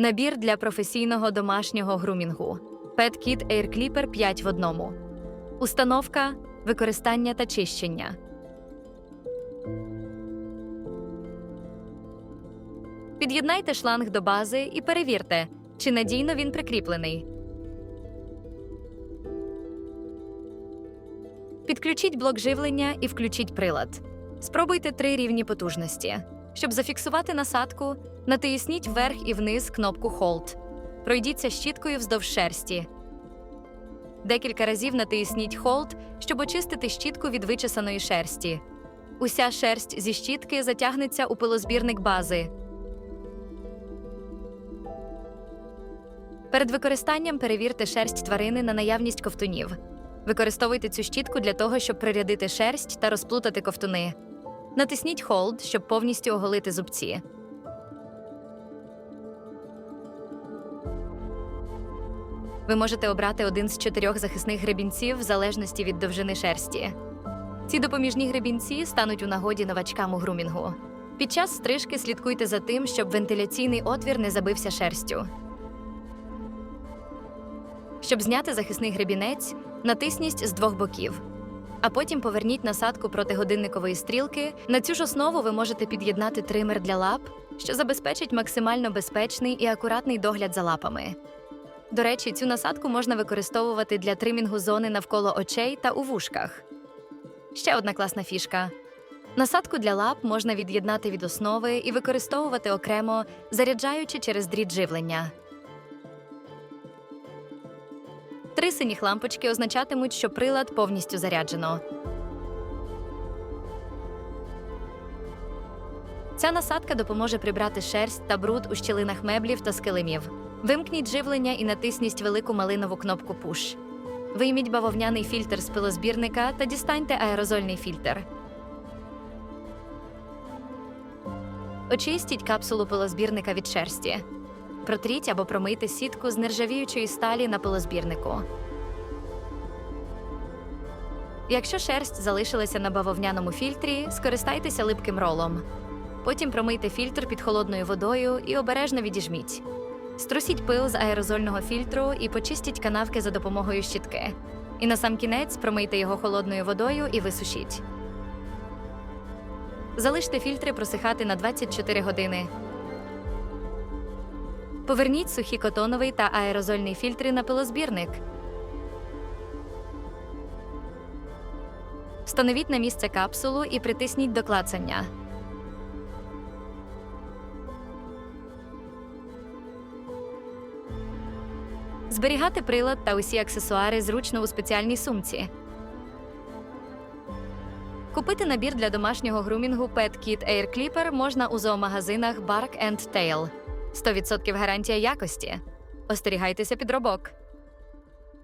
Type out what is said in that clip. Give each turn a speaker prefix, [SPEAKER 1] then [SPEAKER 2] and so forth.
[SPEAKER 1] Набір для професійного домашнього грумінгу. Kit Air Clipper 5 в одному. Установка, використання та чищення. Під'єднайте шланг до бази і перевірте, чи надійно він прикріплений. Підключіть блок живлення і включіть прилад. Спробуйте три рівні потужності. Щоб зафіксувати насадку, натисніть вверх і вниз кнопку Hold. Пройдіться щіткою вздовж шерсті. Декілька разів натисніть Hold, щоб очистити щітку від вичесаної шерсті. Уся шерсть зі щітки затягнеться у пилозбірник бази. Перед використанням перевірте шерсть тварини на наявність ковтунів. Використовуйте цю щітку для того, щоб прирядити шерсть та розплутати ковтуни. Натисніть Hold, щоб повністю оголити зубці. Ви можете обрати один з чотирьох захисних гребінців в залежності від довжини шерсті. Ці допоміжні гребінці стануть у нагоді новачкам у грумінгу. Під час стрижки слідкуйте за тим, щоб вентиляційний отвір не забився шерстю. Щоб зняти захисний гребінець, натисніть з двох боків. А потім поверніть насадку проти годинникової стрілки. На цю ж основу ви можете під'єднати тример для лап, що забезпечить максимально безпечний і акуратний догляд за лапами. До речі, цю насадку можна використовувати для тримінгу зони навколо очей та у вушках. Ще одна класна фішка. Насадку для лап можна від'єднати від основи і використовувати окремо, заряджаючи через дріт живлення. Три синіх лампочки означатимуть, що прилад повністю заряджено. Ця насадка допоможе прибрати шерсть та бруд у щілинах меблів та скелемів. Вимкніть живлення і натисніть велику малинову кнопку Push. Вийміть бавовняний фільтр з пилозбірника та дістаньте аерозольний фільтр. Очистіть капсулу пилозбірника від шерсті. Протріть або промийте сітку з нержавіючої сталі на пилозбірнику. Якщо шерсть залишилася на бавовняному фільтрі, скористайтеся липким ролом. Потім промийте фільтр під холодною водою і обережно відіжміть. Струсіть пил з аерозольного фільтру і почистіть канавки за допомогою щітки. І на сам кінець промийте його холодною водою і висушіть. Залиште фільтри просихати на 24 години. Поверніть сухі котоновий та аерозольний фільтри на пилозбірник. Встановіть на місце капсулу і притисніть до клацання. Зберігати прилад та усі аксесуари зручно у спеціальній сумці. Купити набір для домашнього грумінгу Pet Kit Air Clipper можна у зоомагазинах Bark Tail. 100% гарантія якості. Остерігайтеся підробок.